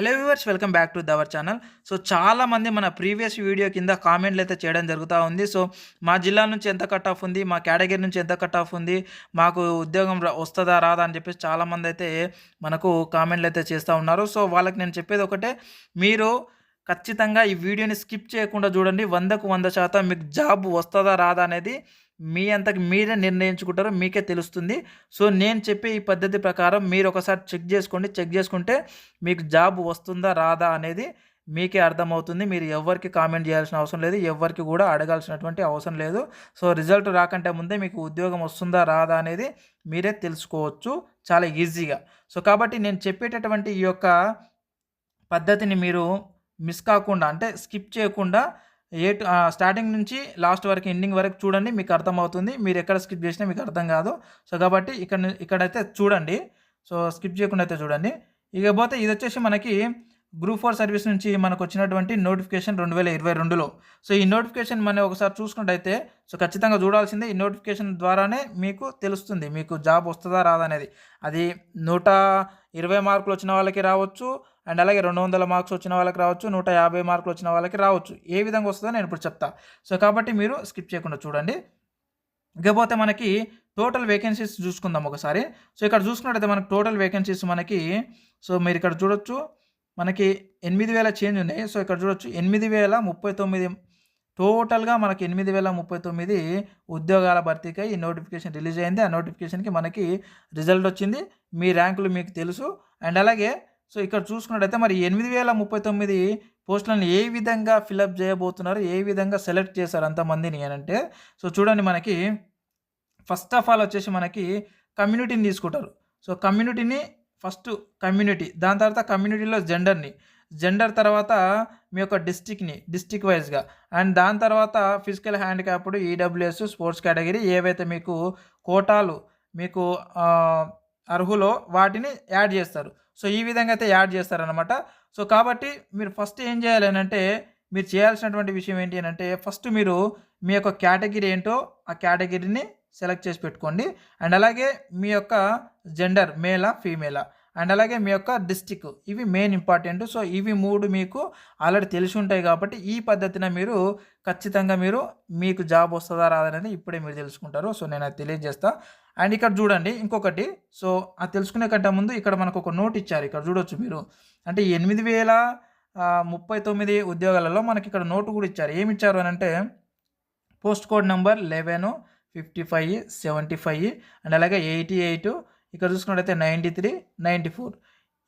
Hello viewers welcome back to our channel so చాలామంది మన previous video కింద కామెంట్లు అయితే చేయడం జరుగుతూ ఉంది. సో మా జిల్లా నుంచి ఎంత కట్ ఆఫ్ ఉంది? మా కేటగిరీ నుంచి ఎంత కట్ ఆఫ్ ఉంది? మాకు ఉద్యోగం రా- వస్తుందా రాదా అని చెప్పేసి చాలామంది అయితే మనకు కామెంట్లు అయితే చేస్తూ ఉన్నారు. సో వాళ్ళకి నేను చెప్పేది ఒకటే మీరు ఖచ్చితంగా ఈ వీడియోని స్కిప్ చేయకుండా చూడండి. వందకు వంద శాతం మీకు జాబ్ వస్తుందా రాదా అనేది మీ అంతకు మీరే నిర్ణయించుకుంటారో మీకే తెలుస్తుంది. సో నేను చెప్పే ఈ పద్ధతి ప్రకారం మీరు ఒకసారి చెక్ చేసుకోండి. చెక్ చేసుకుంటే మీకు జాబ్ వస్తుందా రాదా అనేది మీకే అర్థమవుతుంది. మీరు ఎవరికి కామెంట్ చేయాల్సిన అవసరం లేదు. ఎవరికి కూడా అడగాల్సినటువంటి అవసరం లేదు. సో రిజల్ట్ రాకంటే ముందే మీకు ఉద్యోగం వస్తుందా రాదా అనేది మీరే తెలుసుకోవచ్చు. చాలా ఈజీగా. సో కాబట్టి నేను చెప్పేటటువంటి ఈ యొక్క పద్ధతిని మీరు మిస్ కాకుండా అంటే స్కిప్ చేయకుండా ఏ స్టార్టింగ్ నుంచి లాస్ట్ వరకు ఎండింగ్ వరకు చూడండి మీకు అర్థమవుతుంది. మీరు ఎక్కడ స్కిప్ చేసినా మీకు అర్థం కాదు. సో కాబట్టి ఇక్కడ ఇక్కడైతే చూడండి. సో స్కిప్ చేయకుండా అయితే చూడండి. ఇకపోతే ఇది వచ్చేసి మనకి గ్రూప్ ఫోర్ సర్వీస్ నుంచి మనకు వచ్చినటువంటి నోటిఫికేషన్ రెండు వేల ఇరవై రెండులో. సో ఈ నోటిఫికేషన్ మనం ఒకసారి చూసుకున్నట్టయితే సో ఖచ్చితంగా చూడాల్సిందే ఈ నోటిఫికేషన్ ద్వారానే మీకు తెలుస్తుంది. మీకు జాబ్ వస్తుందా రాదా అనేది. అది నూట ఇరవై మార్కులు వచ్చిన వాళ్ళకి రావచ్చు. అండ్ అలాగే రెండు వందల మార్క్స్ వచ్చిన వాళ్ళకి రావచ్చు నూట యాభై మార్కులు వచ్చిన వాళ్ళకి రావచ్చు. ఏ విధంగా వస్తుందో నేను ఇప్పుడు చెప్తా. సో కాబట్టి మీరు స్కిప్ చేయకుండా చూడండి. ఇకపోతే మనకి టోటల్ వేకెన్సీస్ చూసుకుందాం ఒకసారి. సో ఇక్కడ చూసుకున్నట్టయితే మనకి టోటల్ వేకెన్సీస్ మనకి సో మీరు ఇక్కడ చూడొచ్చు మనకి ఎనిమిది వేల చేంజ్ ఉన్నాయి. సో ఇక్కడ చూడొచ్చు ఎనిమిది వేల ముప్పై తొమ్మిది టోటల్గా మనకి ఎనిమిది వేల ముప్పై తొమ్మిది ఉద్యోగాల భర్తీకై ఈ నోటిఫికేషన్ రిలీజ్ అయింది. ఆ నోటిఫికేషన్కి మనకి రిజల్ట్ వచ్చింది. మీ ర్యాంకులు మీకు తెలుసు. అండ్ అలాగే సో ఇక్కడ చూసుకున్నట్టయితే మరి ఎనిమిది వేల ముప్పై తొమ్మిది పోస్టులను ఏ విధంగా ఫిలప్ చేయబోతున్నారు ఏ విధంగా సెలెక్ట్ చేశారు అంతమందిని అని అంటే సో చూడండి మనకి ఫస్ట్ ఆఫ్ ఆల్ వచ్చేసి మనకి కమ్యూనిటీని తీసుకుంటారు. సో కమ్యూనిటీని ఫస్ట్ కమ్యూనిటీ దాని తర్వాత కమ్యూనిటీలో జెండర్ని జెండర్ తర్వాత మీ యొక్క డిస్టిక్ని డిస్టిక్ వైజ్గా అండ్ దాని తర్వాత physical handicapped EWS sports category ఏవైతే మీకు కోటాలు మీకు అర్హులో వాటిని యాడ్ చేస్తారు. సో ఈ విధంగా అయితే యాడ్ చేస్తారనమాట సో కాబట్టి మీరు ఫస్ట్ ఏం చేయాలి అంటే మీరు చేయాల్సినటువంటి విషయం ఏంటి అని అంటే ఫస్ట్ మీరు మీ యొక్క కేటగిరీ ఏంటో ఆ కేటగిరీని సెలెక్ట్ చేసి పెట్టుకోండి. అండ్ అలాగే మీ యొక్క జెండర్ మేలా ఫీమేలా. అండ్ అలాగే మీ యొక్క డిస్టిక్ ఇవి మెయిన్ ఇంపార్టెంట్. సో ఇవి మూడు మీకు ఆల్రెడీ తెలిసి ఉంటాయి కాబట్టి ఈ పద్ధతిన మీరు ఖచ్చితంగా మీరు మీకు జాబ్ వస్తుందా రాదనేది ఇప్పుడే మీరు తెలుసుకుంటారు. సో నేను అది తెలియజేస్తా. అండ్ ఇక్కడ చూడండి ఇంకొకటి. సో అది తెలుసుకునే కంటే ముందు ఇక్కడ మనకు ఒక నోట్ ఇచ్చారు. ఇక్కడ చూడొచ్చు మీరు. అంటే ఎనిమిది వేల ముప్పై తొమ్మిది ఉద్యోగాలలో మనకి ఇక్కడ నోటు కూడా ఇచ్చారు. ఏమి ఇచ్చారు అని అంటే post code number eleven fifty five seventy five and అలాగే ఎయిటీ ఎయిట్. ఇక్కడ చూసుకున్నట్టయితే నైంటీ త్రీ నైంటీ ఫోర్.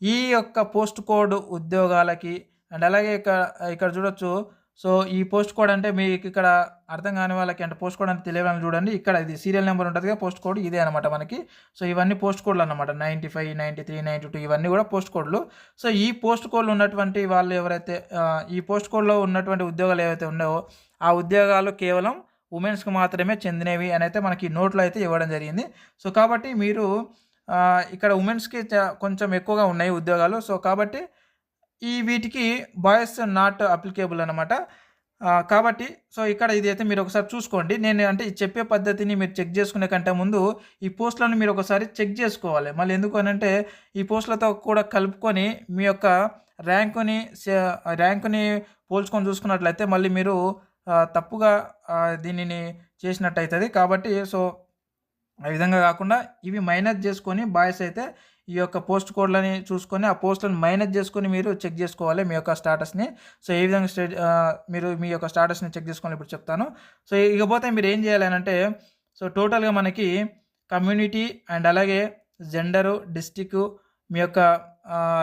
ఈ యొక్క పోస్ట్ కోడ్ ఉద్యోగాలకి అండ్ అలాగే ఇక్కడ ఇక్కడ చూడొచ్చు సో ఈ పోస్ట్ కోడ్ అంటే మీకు ఇక్కడ అర్థం కాని వాళ్ళకి అంటే పోస్ట్ కోడ్ అంటే తెలియాలని చూడండి. ఇక్కడ ఇది సీరియల్ నెంబర్ ఉంటుంది కదా పోస్ట్ కోడ్ ఇదే అనమాట మనకి. సో ఇవన్నీ పోస్ట్ కోడ్లు అనమాట ninety five ninety three ninety two ఇవన్నీ కూడా పోస్ట్ కోడ్లు. సో ఈ పోస్ట్ కోడ్లు ఉన్నటువంటి వాళ్ళు ఎవరైతే ఈ పోస్ట్ కోడ్లో ఉన్నటువంటి ఉద్యోగాలు ఏవైతే ఉన్నాయో ఆ ఉద్యోగాలు కేవలం ఉమెన్స్కి మాత్రమే చెందినవి అని అయితే మనకి నోట్లో అయితే ఇవ్వడం జరిగింది. సో కాబట్టి మీరు ఇక్కడ ఉమెన్స్కి కొంచెం ఎక్కువగా ఉన్నాయి ఉద్యోగాలు. సో కాబట్టి ఈ వీటికి బాయ్స్ నాట్ అప్లికేబుల్ అనమాట కాబట్టి సో ఇక్కడ ఇది అయితే మీరు ఒకసారి చూసుకోండి. నేను అంటే చెప్పే పద్ధతిని మీరు చెక్ చేసుకునే కంటే ముందు ఈ పోస్టులను మీరు ఒకసారి చెక్ చేసుకోవాలి. మళ్ళీ ఎందుకు అంటే ఈ పోస్టులతో కూడా కలుపుకొని మీ యొక్క ర్యాంకుని సే- ర్యాంకుని పోల్చుకొని చూసుకున్నట్లయితే మళ్ళీ మీరు తప్పుగా దీనిని చేసినట్టు అవుతుంది కాబట్టి సో ఆ విధంగా కాకుండా ఇవి మైనస్ చేసుకొని బాయ్స్ అయితే ఈ యొక్క పోస్ట్ కోడ్లని చూసుకొని ఆ పోస్ట్లను మైనస్ చేసుకొని మీరు చెక్ చేసుకోవాలి మీ యొక్క స్టాటస్ని. సో ఏ విధంగా స్టే మీరు మీ యొక్క స్టాటస్ని చెక్ చేసుకోవాలి ఇప్పుడు చెప్తాను. సో ఇకపోతే మీరు ఏం చేయాలి అంటే సో టోటల్గా మనకి కమ్యూనిటీ అండ్ అలాగే జెండరు డిస్టిక్ మీ యొక్క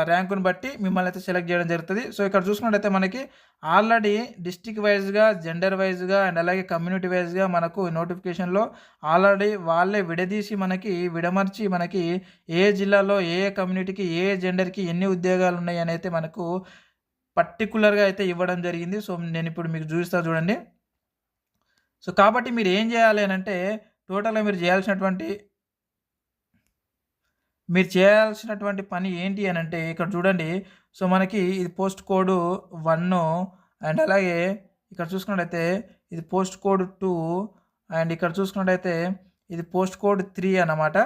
ర్యాంకుని బట్టి మిమ్మల్ని అయితే సెలెక్ట్ చేయడం జరుగుతుంది. సో ఇక్కడ చూసుకున్నట్టయితే మనకి ఆల్రెడీ డిస్టిక్ వైజ్గా జెండర్ వైజ్గా అండ్ అలాగే కమ్యూనిటీ వైజ్గా మనకు నోటిఫికేషన్లో ఆల్రెడీ వాళ్ళే విడదీసి మనకి విడమర్చి మనకి ఏ జిల్లాలో ఏ కమ్యూనిటీకి ఏ ఏ జెండర్కి ఎన్ని ఉద్యోగాలు ఉన్నాయి అని అయితే మనకు పర్టికులర్గా అయితే ఇవ్వడం జరిగింది. సో నేను ఇప్పుడు మీకు చూపిస్తా చూడండి. సో కాబట్టి మీరు ఏం చేయాలి అని అంటే టోటల్గా మీరు చేయాల్సినటువంటి మీరు చేయాల్సినటువంటి పని ఏంటి అని అంటే ఇక్కడ చూడండి సో మనకి ఇది పోస్ట్ కోడ్ వన్ అండ్ అలాగే ఇక్కడ చూసుకున్నట్టయితే ఇది పోస్ట్ కోడ్ టూ అండ్ ఇక్కడ చూసుకున్నట్టయితే ఇది పోస్ట్ కోడ్ త్రీ అన్నమాట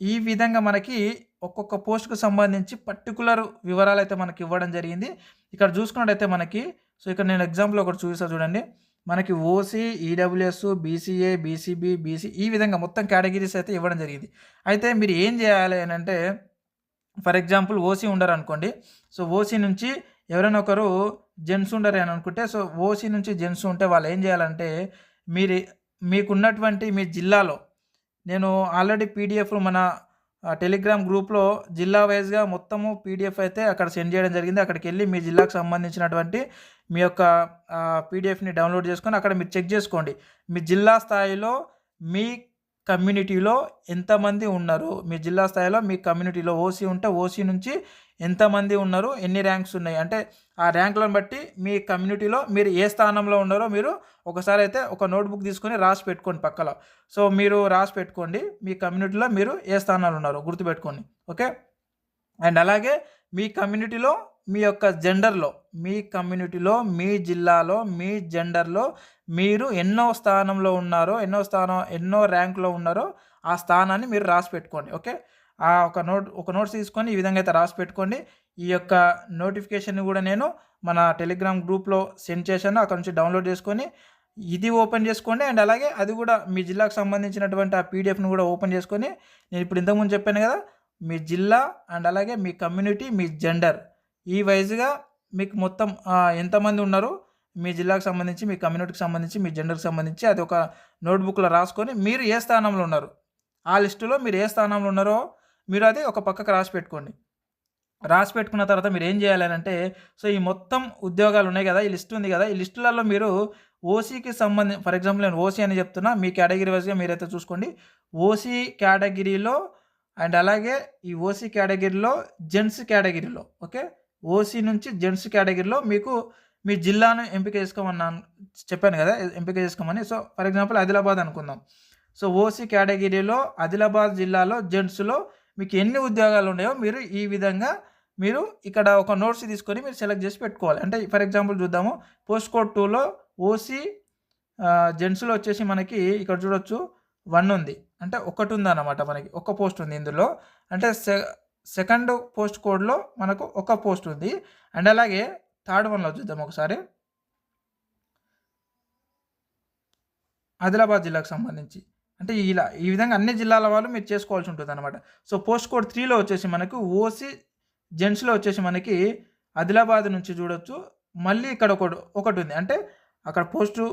ఈ విధంగా మనకి ఒక్కొక్క పోస్ట్‌కు సంబంధించి పర్టికులర్ వివరాలు అయితే మనకి ఇవ్వడం జరిగింది. ఇక్కడ చూసుకున్నట్టయితే మనకి సో, ఇక్కడ నేను ఎగ్జాంపుల్ ఒకటి చూపిస్తాను చూడండి. మనకి OC, EWS, BCA, BCB, BC ఈ విధంగా మొత్తం కేటగిరీస్ అయితే ఇవ్వడం జరిగింది. అయితే మీరు ఏం చేయాలి అని అంటే ఫర్ ఎగ్జాంపుల్ ఓసీ ఉండరనుకోండి. సో, ఓసీ నుంచి ఎవరైనా ఒకరు జెంట్స్ ఉండరు అని అనుకుంటే సో, ఓసీ నుంచి జెంట్స్ ఉంటే వాళ్ళు ఏం చేయాలంటే మీరు మీకున్నటువంటి మీ జిల్లాలో నేను ఆల్రెడీ పీడిఎఫ్‌లు మన టెలిగ్రామ్ గ్రూప్‌లో జిల్లా వైజ్గా మొత్తము పీడిఎఫ్ అయితే అక్కడ సెండ్ చేయడం జరిగింది. అక్కడికెళ్ళి మీ జిల్లాకు సంబంధించినటువంటి మీ యొక్క పీడిఎఫ్‌ని డౌన్‌లోడ్ చేసుకొని అక్కడ మీరు చెక్ చేసుకోండి. మీ జిల్లా స్థాయిలో మీ కమ్యూనిటీలో ఎంతమంది ఉన్నారు? మీ జిల్లా స్థాయిలో మీ కమ్యూనిటీలో ఓసీ ఉంటే ఓసీ నుంచి ఎంతమంది ఉన్నారు? ఎన్ని ర్యాంక్స్ ఉన్నాయి? అంటే ఆ ర్యాంకులను బట్టి మీ కమ్యూనిటీలో మీరు ఏ స్థానంలో ఉన్నారో మీరు ఒకసారి అయితే ఒక నోట్‌బుక్ తీసుకొని రాసి పెట్టుకోండి పక్కలో సో, మీరు రాసి పెట్టుకోండి. మీ కమ్యూనిటీలో మీరు ఏ స్థానాల్లో ఉన్నారో గుర్తుపెట్టుకోండి. ఓకే. అండ్ అలాగే మీ కమ్యూనిటీలో మీ యొక్క జెండర్‌లో మీ కమ్యూనిటీలో, మీ జిల్లాలో, మీ జెండర్‌లో మీరు ఎన్నో స్థానంలో ఉన్నారో, ఎన్నో స్థానం ఎన్నో ర్యాంక్‌లో ఉన్నారో ఆ స్థానాన్ని మీరు రాసి పెట్టుకోండి. ఓకే. ఆ ఒక నోట్ ఒక నోట్స్ తీసుకొని ఈ విధంగా అయితే రాసి పెట్టుకోండి. ఈ యొక్క నోటిఫికేషన్‌ని కూడా నేను మన టెలిగ్రామ్ గ్రూప్‌లో సెండ్ చేశాను. అక్కడ నుంచి డౌన్‌లోడ్ చేసుకొని ఇది ఓపెన్ చేసుకోండి. అండ్ అలాగే అది కూడా మీ జిల్లాకు సంబంధించినటువంటి ఆ పీడిఎఫ్ను కూడా ఓపెన్ చేసుకొని నేను ఇప్పుడు ఇంతకుముందు చెప్పాను కదా! మీ జిల్లా అండ్ అలాగే మీ కమ్యూనిటీ, మీ జెండర్ ఈ వైస్‌గా మీకు మొత్తం ఎంతమంది ఉన్నారు? మీ జిల్లాకు సంబంధించి, మీ కమ్యూనిటీకి సంబంధించి, మీ జెండర్‌కి సంబంధించి అది ఒక నోట్‌బుక్‌లో రాసుకొని మీరు ఏ స్థానంలో ఉన్నారు? ఆ లిస్టులో మీరు ఏ స్థానంలో ఉన్నారో మీరు అది ఒక పక్కకు రాసి పెట్టుకోండి. రాసి పెట్టుకున్న తర్వాత మీరు ఏం చేయాలి సో, ఈ మొత్తం ఉద్యోగాలు ఉన్నాయి కదా! ఈ లిస్ట్ ఉంది కదా! ఈ లిస్టులలో మీరు ఓసీకి సంబంధి ఫర్ ఎగ్జాంపుల్ నేను ఓసీ అని చెప్తున్నా. మీ కేటగిరీ వైజ్గా మీరైతే చూసుకోండి. ఓసీ కేటగిరీలో అండ్ అలాగే ఈ ఓసీ కేటగిరీలో జెంట్స్ కేటగిరీలో ఓకే. ఓసీ నుంచి జెంట్స్ కేటగిరీలో మీకు మీ జిల్లాను ఎంపిక చేసుకోమన్నాను చెప్పాను కదా! ఎంపిక చేసుకోమని. సో, ఫర్ ఎగ్జాంపుల్ ఆదిలాబాద్ అనుకుందాం. సో, ఓసీ కేటగిరీలో ఆదిలాబాద్ జిల్లాలో జెంట్స్‌లో మీకు ఎన్ని ఉద్యోగాలు ఉన్నాయో మీరు ఈ విధంగా మీరు ఇక్కడ ఒక నోట్స్ తీసుకొని మీరు సెలెక్ట్ చేసి పెట్టుకోవాలి. అంటే ఫర్ ఎగ్జాంపుల్ చూద్దాము. పోస్ట్ కోడ్ టూలో ఓసీ జెంట్స్‌లో వచ్చేసి మనకి ఇక్కడ చూడొచ్చు వన్ ఉంది. అంటే ఒకటి ఉందన్నమాట మనకి. ఒక్క పోస్ట్ ఉంది ఇందులో. అంటే సె సెకండ్ పోస్ట్ కోడ్‌లో మనకు ఒక పోస్ట్ ఉంది. అండ్ అలాగే థర్డ్ వన్‌లో చూద్దాం ఒకసారి. ఆదిలాబాద్ జిల్లాకు సంబంధించి. అంటే ఇలా ఈ విధంగా అన్ని జిల్లాల వాళ్ళు మీరు చేసుకోవాల్సి ఉంటుందన్నమాట. సో, పోస్ట్ కోడ్ త్రీలో వచ్చేసి మనకు ఓసీ జెంట్స్‌లో వచ్చేసి మనకి ఆదిలాబాద్ నుంచి చూడొచ్చు. మళ్ళీ ఇక్కడ ఒకటి ఉంది. అంటే అక్కడ పోస్టు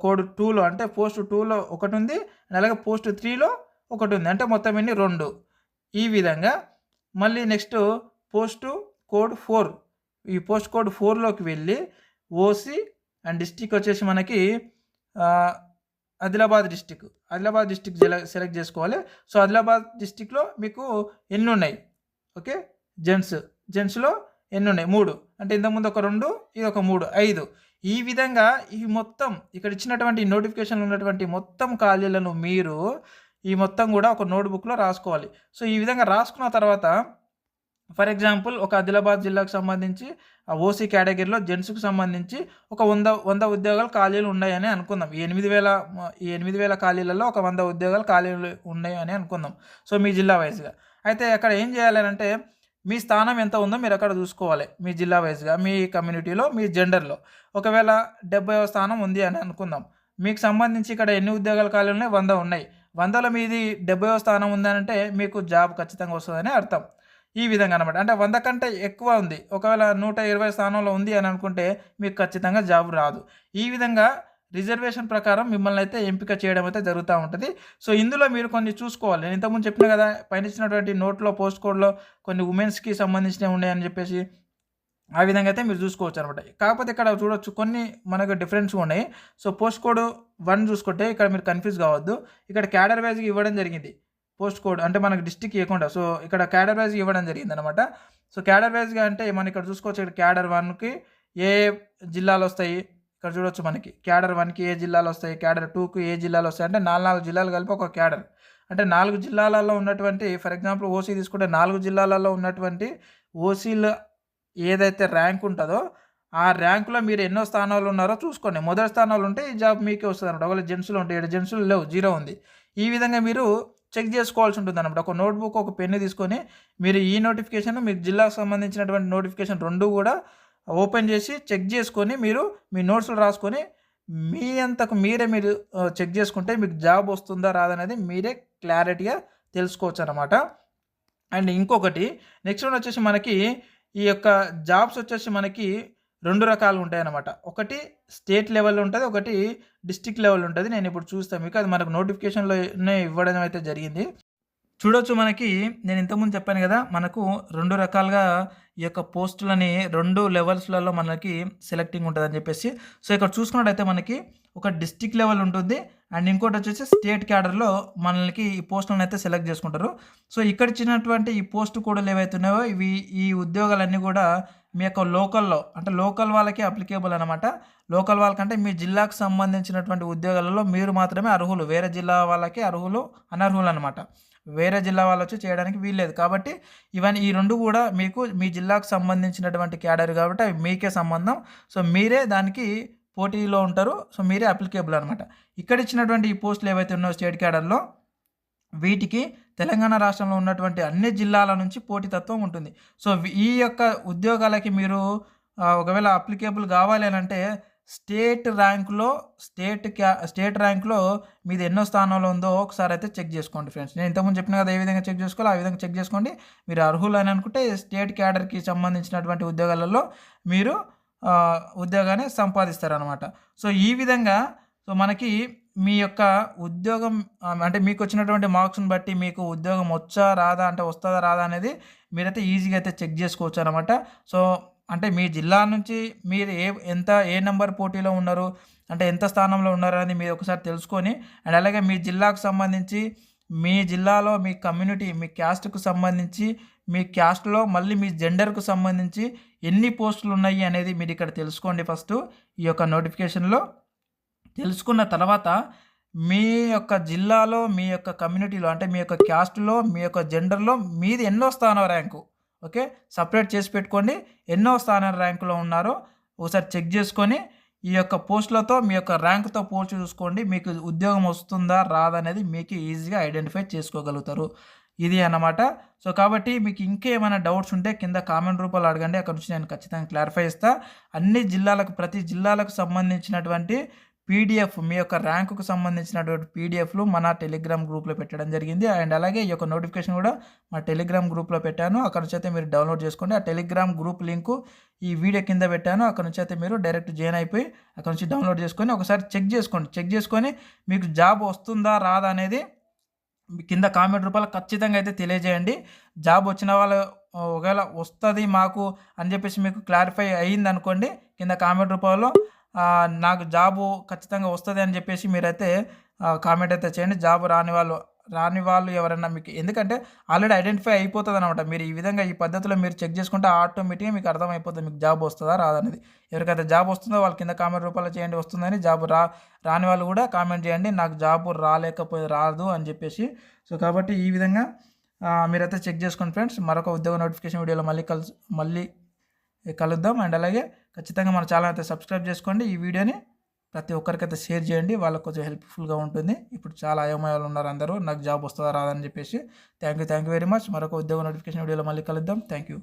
కోడ్ టూలో అంటే పోస్ట్ టూలో ఒకటి ఉంది. అలాగే పోస్ట్ త్రీలో ఒకటి ఉంది. అంటే మొత్తం ఎన్ని రెండు. ఈ విధంగా మళ్ళీ నెక్స్ట్ పోస్ట్ కోడ్ ఫోర్. ఈ పోస్ట్ కోడ్ ఫోర్లోకి వెళ్ళి ఓసీ అండ్ డిస్టిక్ వచ్చేసి మనకి Adilabad district Adilabad district select చేసుకోవాలి. సో, ఆదిలాబాద్ డిస్టిక్లో మీకు ఎన్ని ఉన్నాయి ఓకే. జెంట్స్. జెంట్స్‌లో ఎన్ని ఉన్నాయి మూడు అంటే ఇంతకుముందు ఒక రెండు ఇది ఒక 3 5 ఈ విధంగా ఈ మొత్తం ఇక్కడ ఇచ్చినటువంటి నోటిఫికేషన్లు ఉన్నటువంటి మొత్తం ఖాళీలను మీరు ఈ మొత్తం కూడా ఒక నోట్‌బుక్‌లో రాసుకోవాలి. సో, ఈ విధంగా రాసుకున్న తర్వాత ఫర్ ఎగ్జాంపుల్ ఒక ఆదిలాబాద్ జిల్లాకు సంబంధించి ఆ ఓసీ కేటగిరీలో జెంట్స్‌కి సంబంధించి ఒక వంద వంద ఉద్యోగాలు ఖాళీలు ఉన్నాయని అనుకుందాం. ఈ 8000 మ ఈ 8000 ఖాళీలలో ఒక వంద ఉద్యోగాలు ఖాళీలు ఉన్నాయని అనుకుందాం. సో, మీ జిల్లా వైస్‌గా. అయితే అక్కడ ఏం చేయాలనంటే మీ స్థానం ఎంత ఉందో మీరు అక్కడ చూసుకోవాలి. మీ జిల్లా వైస్‌గా, మీ కమ్యూనిటీలో, మీ జెండర్‌లో. ఒకవేళ 70వ స్థానం ఉంది అని అనుకుందాం. మీకు సంబంధించి ఇక్కడ ఎన్ని ఉద్యోగాలు ఖాళీలు ఉన్నాయి? వంద ఉన్నాయి. వందల మీది 70వ స్థానం ఉందనంటే మీకు జాబ్ ఖచ్చితంగా వస్తుందని అర్థం. ఈ విధంగా అనమాట అంటే వంద కంటే ఎక్కువ ఉంది. ఒకవేళ 120 స్థానంలో ఉంది అని అనుకుంటే మీకు ఖచ్చితంగా జాబ్ రాదు. ఈ విధంగా రిజర్వేషన్ ప్రకారం మిమ్మల్ని అయితే ఎంపిక చేయడం అయితే జరుగుతూ ఉంటుంది సో, ఇందులో మీరు కొన్ని చూసుకోవాలి. నేను ఇంతకుముందు చెప్పిన కదా! పైన ఇచ్చినటువంటి నోట్‌లో పోస్ట్ కోడ్‌లో కొన్ని ఉమెన్స్కి సంబంధించినవి ఉన్నాయని చెప్పేసి ఆ విధంగా అయితే మీరు చూసుకోవచ్చు అనమాట కాకపోతే ఇక్కడ చూడొచ్చు కొన్ని మనకు డిఫరెన్స్ ఉన్నాయి. సో, పోస్ట్ కోడ్ వన్ చూసుకుంటే ఇక్కడ మీరు కన్‌ఫ్యూజ్ కావద్దు. ఇక్కడ క్యాడర్ వైజ్కి ఇవ్వడం జరిగింది. పోస్ట్ కోడ్ అంటే మనకి డిస్ట్రిక్ట్ ఇవ్వకుండా. సో, ఇక్కడ క్యాడర్ వైజ్ ఇవ్వడం జరిగింది అనమాట సో, క్యాడర్ వైజ్గా అంటే మనం ఇక్కడ చూసుకోవచ్చు. ఇక్కడ క్యాడర్ వన్కి ఏ జిల్లాలు వస్తాయి ఇక్కడ చూడొచ్చు మనకి. క్యాడర్ వన్కి ఏ జిల్లాలొస్తాయి? క్యాడర్ టూకి ఏ జిల్లాలొస్తాయి? అంటే 4, 4 జిల్లాలు కలిపి ఒక క్యాడర్. అంటే నాలుగు జిల్లాలలో ఉన్నటువంటి ఫర్ ఎగ్జాంపుల్ ఓసీ తీసుకుంటే నాలుగు జిల్లాలలో ఉన్నటువంటి ఓసీలో ఏదైతే ర్యాంక్ ఉంటుందో ఆ ర్యాంకులో మీరు ఎన్నో స్థానాలు ఉన్నారో చూసుకోండి. మొదటి స్థానాలు ఉంటే ఈ జాబ్ మీకే వస్తుంది అనమాట ఒకవేళ జెంట్స్‌లో ఉంటే ఏడు జెంట్స్‌లో లేవు. జీరో ఉంది. ఈ విధంగా మీరు చెక్ చేసుకోవాల్సి ఉంటుంది అనమాట ఒక నోట్బుక్ ఒక పెన్ను తీసుకొని మీరు ఈ నోటిఫికేషన్ మీకు జిల్లాకు సంబంధించినటువంటి నోటిఫికేషన్ రెండు కూడా ఓపెన్ చేసి చెక్ చేసుకొని మీరు మీ నోట్స్లు రాసుకొని మీ అంతకు మీరే మీరు చెక్ చేసుకుంటే మీకు జాబ్ వస్తుందా రాదనేది మీరే క్లారిటీగా తెలుసుకోవచ్చు అనమాట అండ్ ఇంకొకటి నెక్స్ట్ వన్ వచ్చేసి మనకి ఈ యొక్క జాబ్స్ వచ్చేసి మనకి రెండు రకాలు ఉంటాయన్నమాట. ఒకటి స్టేట్ లెవెల్ ఉంటుంది ఒకటి డిస్టిక్ లెవెల్ ఉంటుంది. నేను ఇప్పుడు చూస్తాను మీకు అది మనకు నోటిఫికేషన్లోనే ఇవ్వడం అయితే జరిగింది. చూడొచ్చు మనకి నేను ఇంతకుముందు చెప్పాను కదా మనకు రెండు రకాలుగా ఈ యొక్క పోస్టులని రెండు లెవెల్స్లలో మనకి సెలెక్టింగ్ ఉంటుంది అని చెప్పేసి. సో ఇక్కడ చూసుకున్నట్టయితే మనకి ఒక డిస్టిక్ లెవెల్ ఉంటుంది. అండ్ ఇంకోటి వచ్చేసి స్టేట్ క్యాడర్లో మనకి ఈ పోస్టులను అయితే సెలెక్ట్ చేసుకుంటారు. సో ఇక్కడ ఇచ్చినటువంటి ఈ పోస్ట్ కోడ్లు ఏవైతే ఉన్నాయో ఇవి ఈ ఉద్యోగాలన్నీ కూడా మీ యొక్క లోకల్లో అంటే లోకల్ వాళ్ళకి అప్లికేబుల్ అనమాట లోకల్ వాళ్ళకంటే మీ జిల్లాకు సంబంధించినటువంటి ఉద్యోగాలలో మీరు మాత్రమే అర్హులు. వేరే జిల్లా వాళ్ళకి అర్హులు అనర్హులు అనమాట వేరే జిల్లా వాళ్ళు వచ్చి చేయడానికి వీల్లేదు. కాబట్టి ఇవన్నీ ఈ రెండు కూడా మీకు మీ జిల్లాకు సంబంధించినటువంటి క్యాడర్ కాబట్టి అవి మీకే సంబంధం. సో మీరే దానికి పోటీలో ఉంటారు. సో మీరే అప్లికేబుల్ అనమాట. ఇక్కడ ఇచ్చినటువంటి ఈ పోస్టులు ఏవైతే ఉన్నాయో స్టేట్ క్యాడర్లో వీటికి తెలంగాణ రాష్ట్రంలో ఉన్నటువంటి అన్ని జిల్లాల నుంచి పోటీతత్వం ఉంటుంది. సో ఈ యొక్క ఉద్యోగాలకి మీరు ఒకవేళ అప్లికేబుల్ కావాలి అని అంటే స్టేట్ ర్యాంక్లో స్టేట్ క్యా స్టేట్ ర్యాంక్లో మీది ఎన్నో స్థానంలో ఉందో ఒకసారి అయితే చెక్ చేసుకోండి ఫ్రెండ్స్. నేను ఇంతకుముందు చెప్పిన కదా ఏ విధంగా చెక్ చేసుకోవాలో ఆ విధంగా చెక్ చేసుకోండి. మీరు అర్హులు అని అనుకుంటే స్టేట్ క్యాడర్కి సంబంధించినటువంటి ఉద్యోగాలలో మీరు ఉద్యోగాన్ని సంపాదిస్తారనమాట సో ఈ విధంగా సో మనకి మీ యొక్క ఉద్యోగం అంటే మీకు వచ్చినటువంటి మార్క్స్ని బట్టి మీకు ఉద్యోగం వచ్చా రాదా అంటే వస్తుందా రాదా అనేది మీరైతే ఈజీగా అయితే చెక్ చేసుకోవచ్చు అనమాట సో అంటే మీ జిల్లా నుంచి మీరు ఏ ఎంత ఏ నెంబర్ పోటీలో ఉన్నారు అంటే ఎంత స్థానంలో ఉన్నారు అనేది మీరు ఒకసారి తెలుసుకొని అండ్ అలాగే మీ జిల్లాకు సంబంధించి మీ జిల్లాలో మీ కమ్యూనిటీ మీ క్యాస్ట్కు సంబంధించి మీ క్యాస్ట్లో మళ్ళీ మీ జెండర్కు సంబంధించి ఎన్ని పోస్టులు ఉన్నాయి అనేది మీరు ఇక్కడ తెలుసుకోండి ఫస్ట్. ఈ యొక్క నోటిఫికేషన్లో తెలుసుకున్న తర్వాత మీ యొక్క జిల్లాలో మీ యొక్క కమ్యూనిటీలో అంటే మీ యొక్క క్యాస్ట్లో మీ యొక్క జెండర్లో మీది ఎన్నో స్థానం ర్యాంకు. ఓకే? సపరేట్ చేసి పెట్టుకోండి. ఎన్నో స్థానం ర్యాంకులో ఉన్నారో ఒకసారి చెక్ చేసుకొని ఈ యొక్క పోస్టులతో మీ యొక్క ర్యాంక్తో పోల్చి చూసుకోండి. మీకు ఉద్యోగం వస్తుందా రాదా అనేది మీకు ఈజీగా ఐడెంటిఫై చేసుకోగలుగుతారు. ఇది అన్నమాట. సో కాబట్టి మీకు ఇంకేమైనా డౌట్స్ ఉంటే కింద కామెంట్ రూపంలో అడగండి. అక్కడ నుంచి నేను ఖచ్చితంగా క్లారిఫై ఇస్తా అన్ని జిల్లాలకు ప్రతి జిల్లాలకు సంబంధించినటువంటి పీడిఎఫ్ మీ యొక్క ర్యాంకుకు సంబంధించినటువంటి పీడిఎఫ్లు మన టెలిగ్రామ్ గ్రూప్లో పెట్టడం జరిగింది. అండ్ అలాగే ఈ యొక్క నోటిఫికేషన్ కూడా మా టెలిగ్రామ్ గ్రూప్లో పెట్టాను. అక్కడ నుంచి అయితే మీరు డౌన్లోడ్ చేసుకోండి. ఆ టెలిగ్రామ్ గ్రూప్ లింకు ఈ వీడియో కింద పెట్టాను. అక్కడ నుంచి అయితే మీరు డైరెక్ట్ జాయిన్ అయిపోయి అక్కడ నుంచి డౌన్లోడ్ చేసుకొని ఒకసారి చెక్ చేసుకోండి. చెక్ చేసుకొని మీకు జాబ్ వస్తుందా రాదా అనేది కింద కామెంట్ రూపాయలు ఖచ్చితంగా అయితే తెలియజేయండి. జాబ్ వచ్చిన వాళ్ళు ఒకవేళ వస్తుంది మాకు అని చెప్పేసి మీకు క్లారిఫై అయ్యింది అనుకోండి కింద కామెంట్ రూపంలో నాకు జాబు ఖచ్చితంగా వస్తుంది అని చెప్పేసి మీరైతే కామెంట్ అయితే చేయండి. జాబ్ రాని వాళ్ళు రాని వాళ్ళు ఎవరైనా మీకు ఎందుకంటే ఆల్రెడీ ఐడెంటిఫై అయిపోతుంది అనమాట మీరు ఈ విధంగా ఈ పద్ధతిలో మీరు చెక్ చేసుకుంటే ఆటోమేటిక్గా మీకు అర్థమైపోతుంది మీకు జాబ్ వస్తుందా రాదనేది ఎవరికైతే జాబ్ వస్తుందో వాళ్ళ కింద కామెంట్ రూపాయలు చేయండి వస్తుందని. జాబ్ రా రాని వాళ్ళు కూడా కామెంట్ చేయండి. నాకు జాబ్ రాలేకపోయి రాదు అని చెప్పేసి. సో కాబట్టి ఈ విధంగా మీరైతే చెక్ చేసుకోండి ఫ్రెండ్స్. మరొక ఉద్యోగ నోటిఫికేషన్ వీడియోలో మళ్ళీ కలు మళ్ళీ కలుద్దాం. అండ్ అలాగే ఖచ్చితంగా మన ఛానల్ అయితే సబ్స్క్రైబ్ చేసుకోండి. ఈ వీడియోని ప్రతి ఒక్కరికైతే షేర్ చేయండి. వాళ్ళకి కొంచెం హెల్ప్ఫుల్గా ఉంటుంది. ఇప్పుడు చాలా అయోమయాలు ఉన్నారు అందరూ. నాకు జాబ్ వస్తుందా రాదని చెప్పేసి. Thank you thank you very much మరొక ఉద్యోగ నోటిఫికేషన్ వీడియోలో మళ్ళీ కలుద్దాం. Thank you